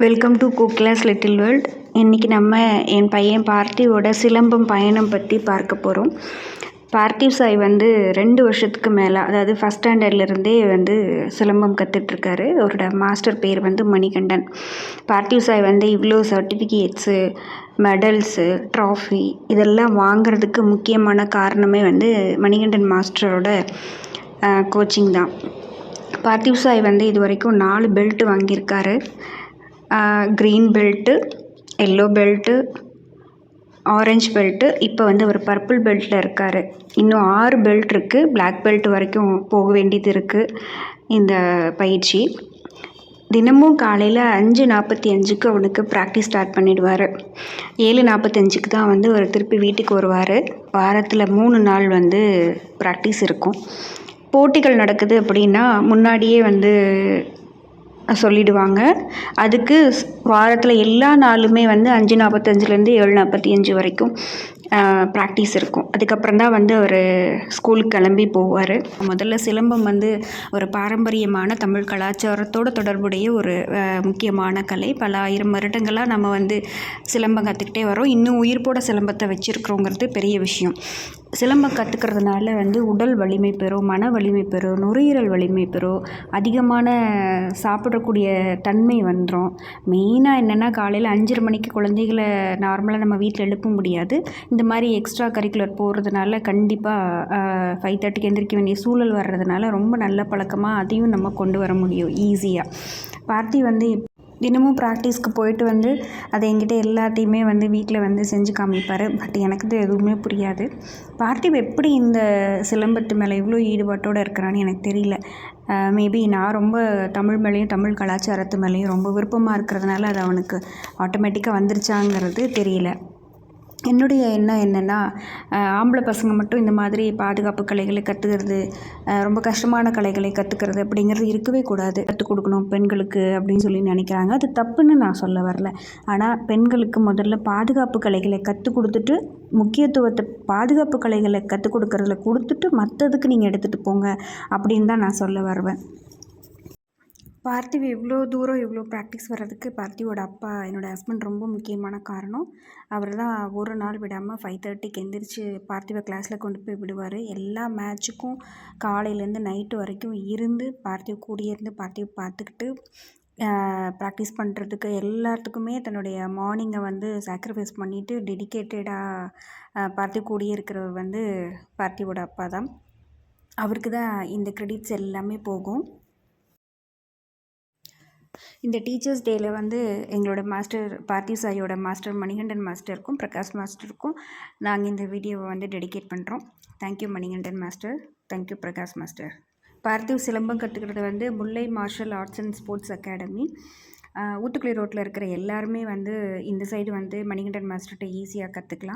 Welcome to குக்லாஸ் little world இன்றைக்கி நம்ம என் பையன் பார்த்திவோட சிலம்பம் பயணம் பற்றி பார்க்க போகிறோம் பார்த்திவ் சாய் வந்து ரெண்டு வருஷத்துக்கு மேலே அதாவது ஃபஸ்ட் ஸ்டாண்டர்ட்லேருந்தே வந்து சிலம்பம் கற்றுட்ருக்காரு அவரோட மாஸ்டர் பேர் வந்து மணிகண்டன். பார்த்திவ் சாய் வந்து இவ்வளோ சர்டிஃபிகேட்ஸு மெடல்ஸு ட்ராஃபி இதெல்லாம் வாங்கிறதுக்கு முக்கியமான காரணமே வந்து மணிகண்டன் மாஸ்டரோட கோச்சிங் தான். பார்த்திவ் சாய் வந்து இது வரைக்கும் நாலு பெல்ட் வாங்கியிருக்காரு. Green belt yellow belt orange belt இப்போ வந்து அவர் பர்பிள் பெல்ட்டில் இருக்கார். இன்னும் ஆறு பெல்ட் இருக்குது பிளாக் பெல்ட் வரைக்கும் போக வேண்டியது இருக்குது இந்த பயிற்சி. தினமும் காலையில் அஞ்சு நாற்பத்தி அஞ்சுக்கு அவனுக்கு ப்ராக்டிஸ் ஸ்டார்ட் பண்ணிடுவார். ஏழு நாற்பத்தஞ்சுக்கு தான் வந்து அவர் திருப்பி வீட்டுக்கு வருவார். வாரத்தில் மூணு நாள் வந்து ப்ராக்டிஸ் இருக்கும். போட்டிகள் நடக்குது அப்படின்னா முன்னாடியே வந்து சொல்லிடுவாங்க. அதுக்கு வாரத்தில் எல்லா நாளுமே வந்து அஞ்சு நாற்பத்தஞ்சிலேருந்து ஏழு நாற்பத்தி அஞ்சு வரைக்கும். ப்ராக்டிஸ் இருக்கும். அதுக்கப்புறம் தான் வந்து அவர் ஸ்கூலுக்கு கிளம்பி போவார். முதல்ல சிலம்பம் வந்து ஒரு பாரம்பரியமான தமிழ் கலாச்சாரத்தோடு தொடர்புடைய ஒரு முக்கியமான கலை. பல ஆயிரம் வருடங்களாக நம்ம வந்து சிலம்பம் கற்றுக்கிட்டே வரோம் இன்னும் உயிர்ப்போட சிலம்பத்தை வச்சுருக்கிறோங்கிறது பெரிய விஷயம். சிலம்பம் கற்றுக்கிறதுனால வந்து உடல் வலிமை பெறும் மன வலிமை பெறும் நுரையீரல் வலிமை பெறும். அதிகமான சாப்பிடக்கூடிய தன்மை வந்துடும் மெயினாக என்னென்னா காலையில் அஞ்சரை மணிக்கு குழந்தைகளை நார்மலாக நம்ம வீட்டில் எழுப்ப முடியாது. இந்த மாதிரி எக்ஸ்ட்ரா கரிக்குலர் போகிறதுனால கண்டிப்பாக ஃபைவ் தேர்ட்டிக்கு எந்திரிக்க வேண்டிய சூழல் வர்றதுனால ரொம்ப நல்ல பழக்கமாக அதையும் நம்ம கொண்டு வர முடியும் ஈஸியாக பார்த்தி வந்து தினமும் ப்ராக்டிஸ்க்கு போயிட்டு வந்து அதை என்கிட்ட எல்லாத்தையுமே வந்து வீட்டில் வந்து செஞ்சு காமிப்பார். பட் எனக்கு இது எதுவுமே புரியாது. பார்த்திவ் எப்படி இந்த சிலம்பத்து மேலே இவ்வளோ ஈடுபாட்டோடு இருக்கிறான்னு எனக்கு தெரியல. மேபி நான் ரொம்ப தமிழ் மேலேயும் தமிழ் கலாச்சாரத்து மேலேயும் ரொம்ப விருப்பமாக இருக்கிறதுனால அது அவனுக்கு ஆட்டோமேட்டிக்காக வந்துருச்சாங்கிறது தெரியல. என்னுடைய எண்ணம் என்னென்னா ஆம்பளை பசங்க மட்டும் இந்த மாதிரி பாதுகாப்பு கலைகளை கற்றுக்கிறது ரொம்ப கஷ்டமான கலைகளை கற்றுக்கிறது அப்படிங்கிறது இருக்கவே கூடாது. கற்றுக் கொடுக்கணும் பெண்களுக்கு அப்படின்னு சொல்லி நினைக்கிறாங்க. அது தப்புன்னு நான் சொல்ல வரல. ஆனால் பெண்களுக்கு முதல்ல பாதுகாப்பு கலைகளை கற்றுக் கொடுத்துட்டு முக்கியத்துவத்தை பாதுகாப்பு கலைகளை கற்றுக் கொடுக்கறதுல கொடுத்துட்டு மற்றதுக்கு நீங்கள் எடுத்துகிட்டு போங்க அப்படின்னு தான் நான் சொல்ல வருவேன். பார்த்திவ் இவ்வளோ தூரம் இவ்வளோ ப்ராக்டிஸ் வர்றதுக்கு பார்த்திவோட அப்பா என்னோடய ஹஸ்பண்ட் ரொம்ப முக்கியமான காரணம். அவர் தான் ஒரு நாள் விடாமல் ஃபைவ் தேர்ட்டிக்கு எந்திரிச்சு பார்த்திவை கிளாஸில் கொண்டு போய் விடுவார். எல்லா மேட்ச்சுக்கும் காலையிலேருந்து நைட்டு வரைக்கும் இருந்து பார்த்திவ் கூடியே இருந்து பார்த்திவ் பார்த்துக்கிட்டு ப்ராக்டிஸ் பண்ணுறதுக்கு எல்லாத்துக்குமே தன்னுடைய மார்னிங்கை வந்து சாக்ரிஃபைஸ் பண்ணிவிட்டு டெடிக்கேட்டடாக பார்த்திவ் கூடியே இருக்கிறவர் வந்து பார்த்திவோட அப்பா தான் அவருக்கு தான் இந்த க்ரெடிட்ஸ் எல்லாமே போகும். இந்த டீச்சர்ஸ் டேயில் வந்து எங்களோட மாஸ்டர் பார்த்திவ் சாயோட மாஸ்டர் மணிகண்டன் மாஸ்டருக்கும் பிரகாஷ் மாஸ்டருக்கும் நாங்கள் இந்த வீடியோவை வந்து டெடிகேட் பண்ணுறோம் thank you Manikandan master. Thank you Prakash master. Parthiv silambam கற்றுக்கிறது வந்து Mullai martial arts and sports academy Oothukuli ரோட்டில் இருக்கிற எல்லாருமே வந்து இந்த சைடு வந்து மணிகண்டன் மாஸ்டர்கிட்ட ஈஸியாக கற்றுக்கலாம்